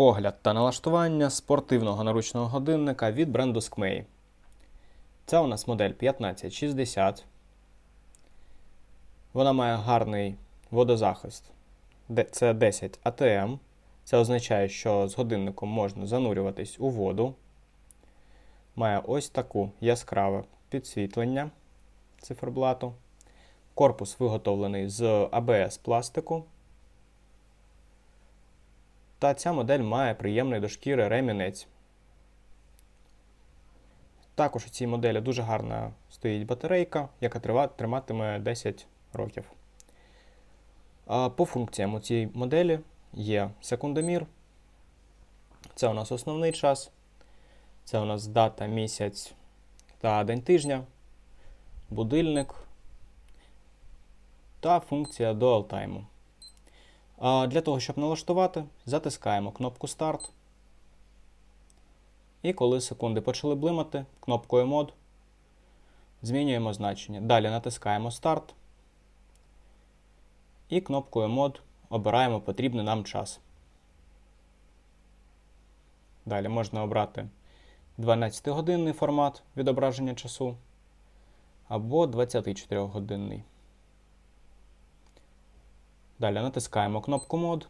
Огляд та налаштування спортивного наручного годинника від бренду Skmei. Це у нас модель 1560. Вона має гарний водозахист. Це 10 АТМ. Це означає, що з годинником можна занурюватись у воду. Має ось таку яскраве підсвітлення циферблату. Корпус виготовлений з АБС пластику. Та ця модель має приємний до шкіри ремінець. Також у цій моделі дуже гарна стоїть батарейка, яка триматиме 10 років. По функціям у цій моделі є секундомір. Це у нас основний час. Це у нас дата, місяць та день тижня, будильник та функція Dual. А Для того, щоб налаштувати, затискаємо кнопку Старт. І коли секунди почали блимати, кнопкою мод змінюємо значення. Далі натискаємо Старт. І кнопкою мод обираємо потрібний нам час. Далі можна обрати 12-годинний формат відображення часу або 24-годинний. Далі натискаємо кнопку мод.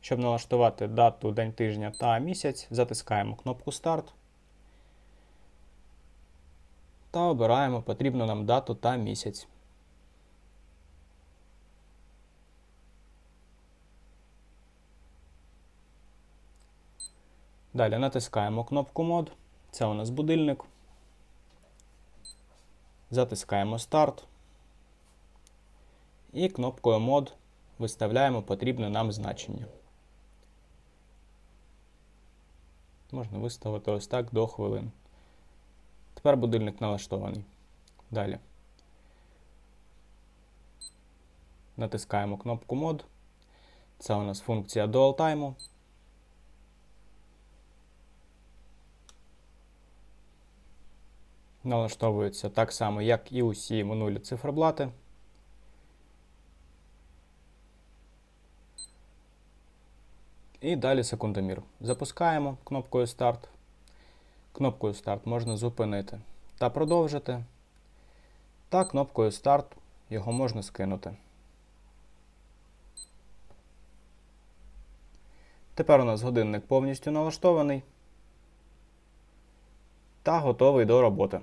Щоб налаштувати дату, день тижня та місяць, затискаємо кнопку Старт та обираємо потрібну нам дату та місяць. Далі натискаємо кнопку мод. Це у нас будильник. Затискаємо старт. І кнопкою мод виставляємо потрібне нам значення. Можна виставити ось так до хвилин. Тепер будильник налаштований. Далі. Натискаємо кнопку мод. Це у нас функція Dual Time. Налаштовується так само, як і усі минулі циферблати. І далі секундомір. Запускаємо кнопкою старт. Кнопкою старт можна зупинити та продовжити. Та кнопкою старт його можна скинути. Тепер у нас годинник повністю налаштований та готовий до роботи.